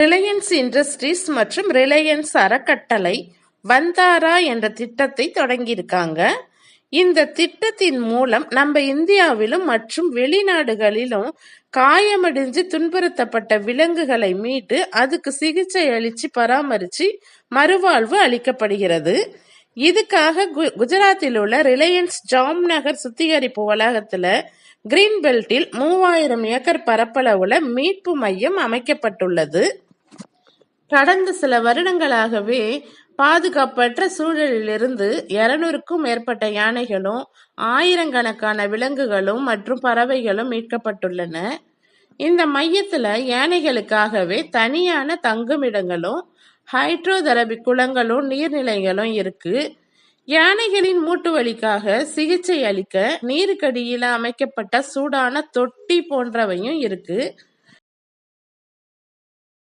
Reliance industries மற்றும் Reliance அறக்கட்டளை வந்தாரா என்ற திட்டத்தை தொடங்கியிருக்காங்க. இந்த திட்டத்தின் மூலம் நம்ம இந்தியாவிலும் மற்றும் வெளிநாடுகளிலும் காயமடைஞ்சு துன்புறுத்தப்பட்ட விலங்குகளை மீட்டு அதுக்கு சிகிச்சை அளித்து பராமரித்து மறுவாழ்வு அளிக்கப்படுகிறது. இதுக்காக கு- குஜராத்தில் உள்ள ரிலையன்ஸ் ஜாம்நகர் சுத்திகரிப்பு வளாகத்தில் கிரீன் பெல்ட்டில் மூவாயிரம் ஏக்கர் பரப்பளவுல மீட்பு மையம் அமைக்கப்பட்டுள்ளது. கடந்த சில வருடங்களாகவே பாதுகாப்பற்ற சூழலிலிருந்து இருநூறுக்கும் மேற்பட்ட யானைகளும் ஆயிரக்கணக்கான விலங்குகளும் மற்றும் பறவைகளும் மீட்கப்பட்டுள்ளன. இந்த மையத்துல யானைகளுக்காகவே தனியான தங்குமிடங்களும் ஹைட்ரோதெரபி குளங்களும் நீர்நிலைகளும் இருக்கு. யானைகளின் மூட்டு வலிக்காக சிகிச்சை அளிக்க நீருக்கடியில் அமைக்கப்பட்ட சூடான தொட்டி போன்றவையும் இருக்கு.